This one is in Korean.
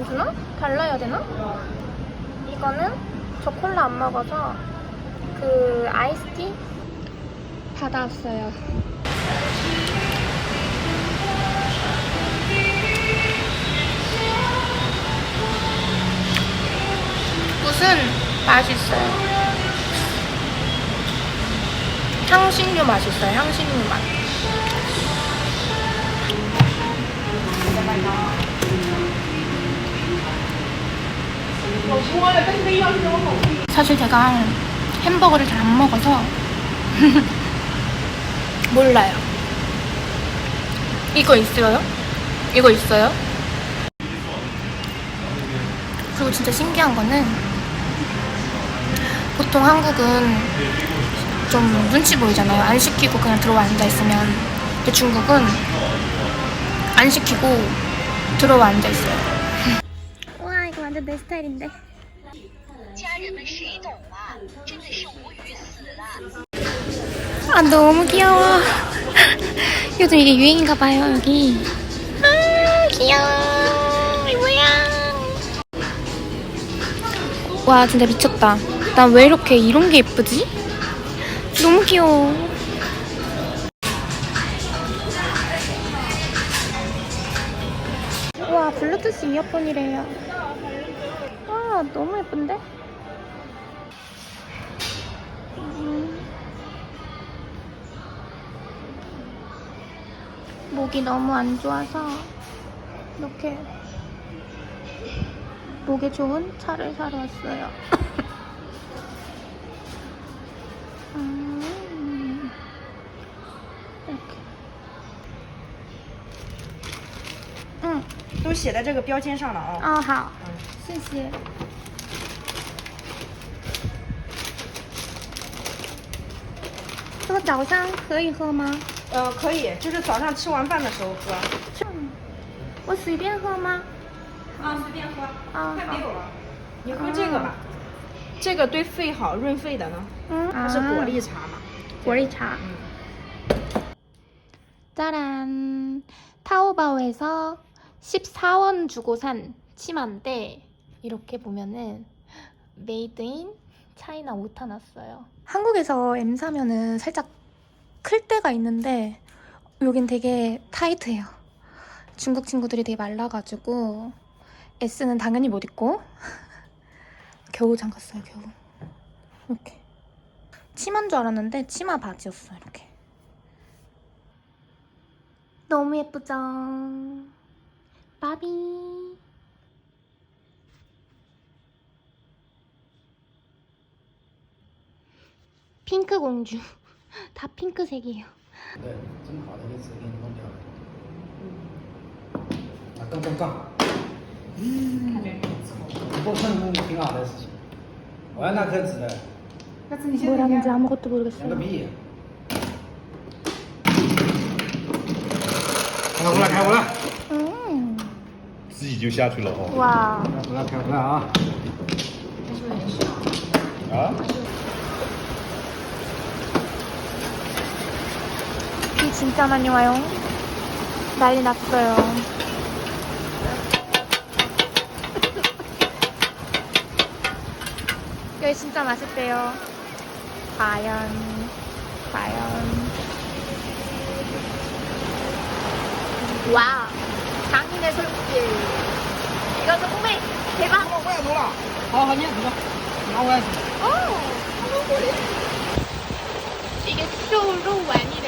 안 주나? 달라야 되나? 이거는 저 콜라 안 먹어서 그 아이스티 받아왔어요. 무슨 맛있어요? 향신료 맛있어요. 향신료 맛. 사실 제가 햄버거를 잘 안 먹어서 몰라요. 이거 있어요? 이거 있어요? 그리고 진짜 신기한 거는 보통 한국은 좀 눈치 보이잖아요. 안 시키고 그냥 들어와 앉아 있으면. 근데 중국은 안 시키고 들어와 앉아 있어요. 완전 내 스타일인데. 아 너무 귀여워. 요즘 이게 유행인가 봐요 여기. 아 귀여워. 이 뭐야? 와 진짜 미쳤다. 난 왜 이렇게 이런 게 예쁘지? 너무 귀여워. 와 블루투스 이어폰이래요. 와 너무 예쁜데? 음. 목이 너무 안 좋아서 이렇게 목에 좋은 차를 사러 왔어요. 음, 이렇게. 응, 都写在这个标签上了啊。哦好，谢谢。 这个早上可以喝吗？呃，可以，就是早上吃完饭的时候喝。我随便喝吗？啊，随便喝。啊快没有了，你喝这个吧。这个对肺好，润肺的呢。嗯，它是果粒茶嘛。果粒茶. 짜란. 타오바오에서 14원 주고 산 치마인데 이렇게 보면은 메이드 인 차이나 오타 났어요. 한국에서 M 사면은 살짝 클 때가 있는데 여긴 되게 타이트해요. 중국 친구들이 되게 말라가지고 S는 당연히 못 입고 겨우 잠갔어요 겨우. 이렇게. 치마인 줄 알았는데 치마 바지였어 이렇게. 너무 예쁘죠? 바비 핑크 공주 다 핑크색이에요 对，这么好的一个词给你弄掉了。啊，杠杠杠。嗯，不碰挺好的事情。我要那颗纸的， 뭐라는지 아무것도 两个 모르겠어요 屁。开回来，开回来， 음. 自己就下去了哦。 와 开回来，开回来啊！啊？ 진짜 많이 와요. 난리 났어요. 여기 진짜 맛있대요. 과연, 과연. 와, 장인의 솔국길. 이거 정말 대박. 어, 뭐야, 놀아. 아, 아니야, 놀아. 나와야지. 어, 이게 수로 완이